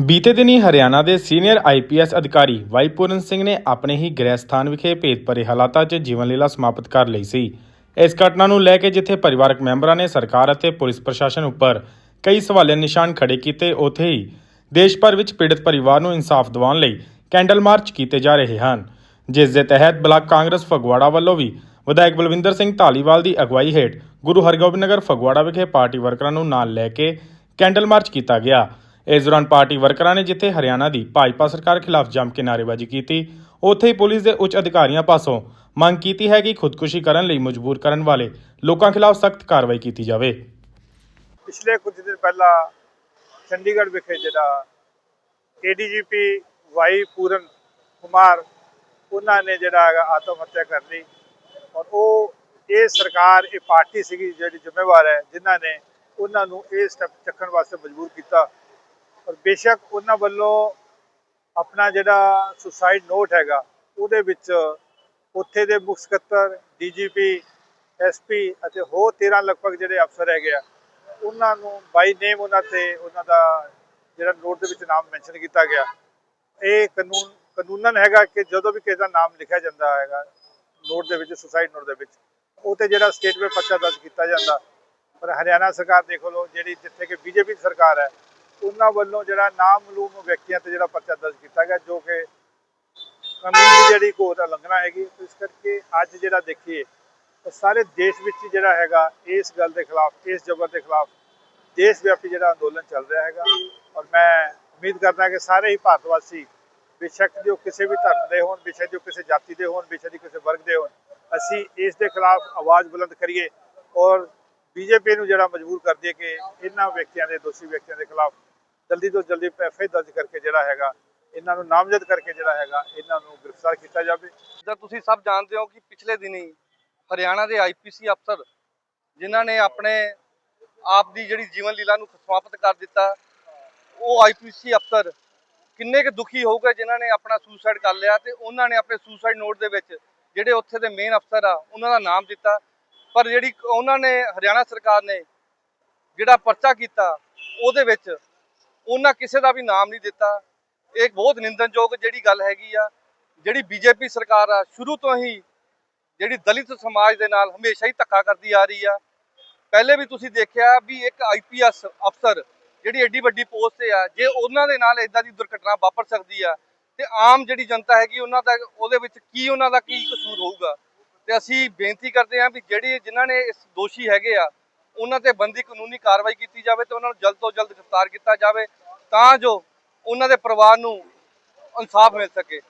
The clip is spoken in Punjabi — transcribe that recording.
ਬੀਤੇ ਦਿਨੀ ਹਰਿਆਣਾ ਦੇ ਸੀਨੀਅਰ ਆਈਪੀਐਸ ਅਧਿਕਾਰੀ ਵਾਈਪੂਰਨ ਸਿੰਘ ਨੇ ਆਪਣੇ ਹੀ ਗ੍ਰਹਿ ਸਥਾਨ ਵਿਖੇ ਭੇਤ ਭਰੇ ਹਾਲਾਤਾਂ 'ਚ ਜੀਵਨ ਲੀਲਾ ਸਮਾਪਤ ਕਰ ਲਈ ਸੀ। ਇਸ ਘਟਨਾ ਨੂੰ ਲੈ ਕੇ ਜਿੱਥੇ ਪਰਿਵਾਰਕ ਮੈਂਬਰਾਂ ਨੇ ਸਰਕਾਰ ਅਤੇ ਪੁਲਿਸ ਪ੍ਰਸ਼ਾਸਨ ਉੱਪਰ ਕਈ ਸਵਾਲੀਆ ਨਿਸ਼ਾਨ ਖੜੇ ਕੀਤੇ, ਉੱਥੇ ਹੀ ਦੇਸ਼ ਭਰ ਵਿੱਚ ਪੀੜਤ ਪਰਿਵਾਰ ਨੂੰ ਇਨਸਾਫ ਦਿਵਾਉਣ ਲਈ ਕੈਂਡਲ ਮਾਰਚ ਕੀਤੇ ਜਾ ਰਹੇ ਹਨ। ਜਿਸ ਦੇ ਤਹਿਤ ਬਲਾਕ ਕਾਂਗਰਸ ਫਗਵਾੜਾ ਵੱਲੋਂ ਵੀ ਵਿਧਾਇਕ ਬਲਵਿੰਦਰ ਸਿੰਘ ਢਾਲੀਵਾਲ ਦੀ ਅਗਵਾਈ ਹੇਠ ਗੁਰੂ ਹਰਗੋਬਿੰਦ ਨਗਰ ਫਗਵਾੜਾ ਵਿਖੇ ਪਾਰਟੀ ਵਰਕਰਾਂ ਨੂੰ ਨਾਲ ਲੈ ਕੇ ਕੈਂਡਲ ਮਾਰਚ ਕੀਤਾ ਗਿਆ। ਇਸ ਦੌਰਾਨ ਪਾਰਟੀ ਵਰਕਰਾਂ ਨੇ ਜਿੱਥੇ ਹਰਿਆਣਾ ਦੀ ਭਾਜਪਾ ਸਰਕਾਰ ਖਿਲਾਫ ਜੰਮ ਕੇ ਨਾਅਰੇਬਾਜ਼ੀ ਕੀਤੀ, ਉੱਥੇ ਹੀ ਪੁਲਿਸ ਦੇ ਉੱਚ ਅਧਿਕਾਰੀਆਂ ਪਾਸੋਂ ਮੰਗ ਕੀਤੀ ਹੈ ਕਿ ਖੁਦਕੁਸ਼ੀ ਕਰਨ ਲਈ ਮਜਬੂਰ ਕਰਨ ਵਾਲੇ ਲੋਕਾਂ ਖਿਲਾਫ ਸਖਤ ਕਾਰਵਾਈ ਕੀਤੀ ਜਾਵੇ। ਪਿਛਲੇ ਕੁਝ ਦਿਨ ਪਹਿਲਾਂ ਚੰਡੀਗੜ੍ਹ ਵਿਖੇ ਜਿਹੜਾ ਏਡੀਜੀਪੀ ਵਾਈ ਪੂਰਨ ਕੁਮਾਰ, ਉਹਨਾਂ ਨੇ ਜਿਹੜਾ ਹੈਗਾ ਆਤਮ ਹੱਤਿਆ ਕਰ ਲਈ ਔਰ ਉਹ ਇਹ ਸਰਕਾਰ, ਇਹ ਪਾਰਟੀ ਸੀਗੀ ਜਿਹੜੀ ਜ਼ਿੰਮੇਵਾਰ ਹੈ, ਜਿਨ੍ਹਾਂ ਨੇ ਉਹਨਾਂ ਨੂੰ ਇਹ ਸਟੈਪ ਚੱਕਣ ਵਾਸਤੇ ਮਜਬੂਰ ਕੀਤਾ। ਔਰ ਬੇਸ਼ੱਕ ਉਹਨਾਂ ਵੱਲੋਂ ਆਪਣਾ ਜਿਹੜਾ ਸੁਸਾਈਡ ਨੋਟ ਹੈਗਾ, ਉਹਦੇ ਵਿੱਚ ਉੱਥੇ ਦੇ ਮੁੱਖ ਸਕੱਤਰ, ਡੀਜੀਪੀ, ਐਸਪੀ ਅਤੇ ਹੋਰ 13 ਲਗਭਗ ਜਿਹੜੇ ਅਫਸਰ ਹੈਗੇ ਆ, ਉਹਨਾਂ ਨੂੰ ਬਾਈ ਨੇਮ ਉਹਨਾਂ ਤੇ ਉਹਨਾਂ ਦਾ ਜਿਹੜਾ ਨੋਟ ਦੇ ਵਿੱਚ ਨਾਮ ਮੈਂਸ਼ਨ ਕੀਤਾ ਗਿਆ। ਇਹ ਕਾਨੂੰਨ, ਕਾਨੂੰਨਨ ਹੈਗਾ ਕਿ ਜਦੋਂ ਵੀ ਕਿਸੇ ਦਾ ਨਾਮ ਲਿਖਿਆ ਜਾਂਦਾ ਹੈਗਾ, ਨੋਟ ਦੇ ਵਿੱਚ, ਸੁਸਾਈਡ ਨੋਟ ਦੇ ਵਿੱਚ, ਉਹ ਤੇ ਜਿਹੜਾ ਸਟੇਟ ਵਿੱਚ ਪਰਚਾ ਦਰਜ ਕੀਤਾ ਜਾਂਦਾ। ਪਰ ਹਰਿਆਣਾ ਸਰਕਾਰ ਦੇਖ ਲਓ, ਜਿਹੜੀ ਜਿੱਥੇ ਕਿ ਬੀਜੇਪੀ ਦੀ ਸਰਕਾਰ ਹੈ ਉਹਨਾਂ ਵੱਲੋਂ ਜਿਹੜਾ ਨਾਮਲੂਮ ਵਿਅਕਤੀਆਂ ਤੇ ਜਿਹੜਾ ਪਰਚਾ ਦਰਜ ਕੀਤਾ ਗਿਆ, ਜੋ ਕਿ ਕਾਨੂੰਨ ਦੀ ਜਿਹੜੀ ਘੋਰ ਉਲੰਘਣਾ ਹੈਗੀ ਇਸ ਕਰਕੇ ਅੱਜ ਜਿਹੜਾ ਦੇਖੀਏ, ਤਾਂ ਸਾਰੇ ਦੇਸ਼ ਵਿੱਚ ਜਿਹੜਾ ਹੈਗਾ, ਇਸ ਗੱਲ ਦੇ ਖਿਲਾਫ, ਇਸ ਜ਼ਬਰ ਦੇ ਖਿਲਾਫ ਦੇਸ਼ ਵਿਆਪੀ ਜਿਹੜਾ ਅੰਦੋਲਨ ਚੱਲ ਰਿਹਾ ਹੈਗਾ। ਔਰ ਮੈਂ ਉਮੀਦ ਕਰਦਾ ਕਿ ਸਾਰੇ ਹੀ ਭਾਰਤ ਵਾਸੀ, ਬੇਸ਼ੱਕ ਜੋ ਕਿਸੇ ਵੀ ਧਰਮ ਦੇ ਹੋਣ, ਬੇਸ਼ੱਕ ਜੋ ਕਿਸੇ ਜਾਤੀ ਦੇ ਹੋਣ, ਬੇਸ਼ੱਕ ਦੀ ਕਿਸੇ ਵਰਗ ਦੇ ਹੋਣ, ਅਸੀਂ ਇਸ ਦੇ ਖਿਲਾਫ ਆਵਾਜ਼ ਬੁਲੰਦ ਕਰੀਏ। ਔਰ ਬੀਜੇਪੀ ਨੂੰ ਜਿਹੜਾ ਮਜਬੂਰ ਕਰ ਦਈਏ ਕਿ ਇਹਨਾਂ ਵਿਅਕਤੀਆਂ ਦੇ, ਦੋਸ਼ੀ ਵਿਅਕਤੀਆਂ ਦੇ ਖਿਲਾਫ ਜਲਦੀ ਤੋਂ ਜਲਦੀ ਐਫਆਈ ਦਰਜ ਕਰਕੇ ਜਿਹੜਾ ਹੈਗਾ, ਇਹਨਾਂ ਨੂੰ ਨਾਮਜ਼ਦ ਕਰਕੇ ਜਿਹੜਾ ਹੈਗਾ, ਇਹਨਾਂ ਨੂੰ ਗ੍ਰਿਫਤਾਰ ਕੀਤਾ ਜਾਵੇ। ਜਿੱਦਾਂ ਤੁਸੀਂ ਸਭ ਜਾਣਦੇ ਹੋ ਕਿ ਪਿਛਲੇ ਦਿਨੀ ਹਰਿਆਣਾ ਦੇ ਆਈਪੀਸੀ ਅਫਸਰ, ਜਿਨ੍ਹਾਂ ਨੇ ਆਪਣੇ ਆਪ ਦੀ ਜਿਹੜੀ ਜੀਵਨ ਲੀਲਾ ਨੂੰ ਸਮਾਪਤ ਕਰ ਦਿੱਤਾ, ਉਹ ਆਈਪੀਸੀ ਅਫਸਰ ਕਿੰਨੇ ਕੁ ਦੁਖੀ ਹੋਊਗਾ ਜਿਨ੍ਹਾਂ ਨੇ ਆਪਣਾ ਸੁਸਾਈਡ ਕਰ ਲਿਆ ਤੇ ਉਹਨਾਂ ਨੇ ਆਪਣੇ ਸੁਸਾਈਡ ਨੋਟ ਦੇ ਵਿੱਚ ਜਿਹੜੇ ਉੱਥੇ ਦੇ ਮੇਨ ਅਫਸਰ ਆ, ਉਹਨਾਂ ਦਾ ਨਾਮ ਦਿੱਤਾ। ਪਰ ਜਿਹੜੀ ਉਹਨਾਂ ਨੇ, ਹਰਿਆਣਾ ਸਰਕਾਰ ਨੇ ਜਿਹੜਾ ਪਰਚਾ ਕੀਤਾ, ਉਹਦੇ ਵਿੱਚ ਉਹਨਾਂ ਕਿਸੇ ਦਾ ਵੀ ਨਾਮ ਨਹੀਂ ਦਿੱਤਾ। ਇਹ ਬਹੁਤ ਨਿੰਦਨਯੋਗ ਜਿਹੜੀ ਗੱਲ ਹੈਗੀ ਆ, ਜਿਹੜੀ ਬੀਜੇਪੀ ਸਰਕਾਰ ਆ, ਸ਼ੁਰੂ ਤੋਂ ਹੀ ਜਿਹੜੀ ਦਲਿਤ ਸਮਾਜ ਦੇ ਨਾਲ ਹਮੇਸ਼ਾ ਹੀ ਧੱਕਾ ਕਰਦੀ ਆ ਰਹੀ ਆ। ਪਹਿਲੇ ਵੀ ਤੁਸੀਂ ਦੇਖਿਆ ਵੀ ਇੱਕ ਆਈਪੀਐਸ ਅਫਸਰ ਜਿਹੜੀ ਐਡੀ ਵੱਡੀ ਪੋਸਟ ਤੇ ਆ, ਜੇ ਉਹਨਾਂ ਦੇ ਨਾਲ ਇਦਾਂ ਦੀ ਦੁਰਘਟਨਾ ਵਾਪਰ ਸਕਦੀ ਆ, ਤੇ ਆਮ ਜਿਹੜੀ ਜਨਤਾ ਹੈਗੀ ਉਹਨਾਂ ਦਾ, ਉਹਦੇ ਵਿੱਚ ਕੀ ਉਹਨਾਂ ਦਾ ਕੀ ਕਸੂਰ ਹੋਊਗਾ? ਤੇ ਅਸੀਂ ਬੇਨਤੀ ਕਰਦੇ ਹਾਂ ਵੀ ਜਿਹੜੇ ਜਿਨ੍ਹਾਂ ਨੇ ਇਸ ਦੋਸ਼ੀ ਹੈਗੇ ਆ, ਉਹਨਾਂ ਤੇ ਬੰਦੀ ਕਾਨੂੰਨੀ ਕਾਰਵਾਈ ਕੀਤੀ ਜਾਵੇ ਤੇ ਉਹਨਾਂ ਨੂੰ ਜਲਦ ਤੋਂ ਜਲਦ ਗ੍ਰਿਫਤਾਰ ਕੀਤਾ ਜਾਵੇ। ਤਾਂ ਜੋ ਉਹਨਾਂ ਦੇ ਪਰਿਵਾਰ ਨੂੰ ਇਨਸਾਫ ਮਿਲ ਸਕੇ।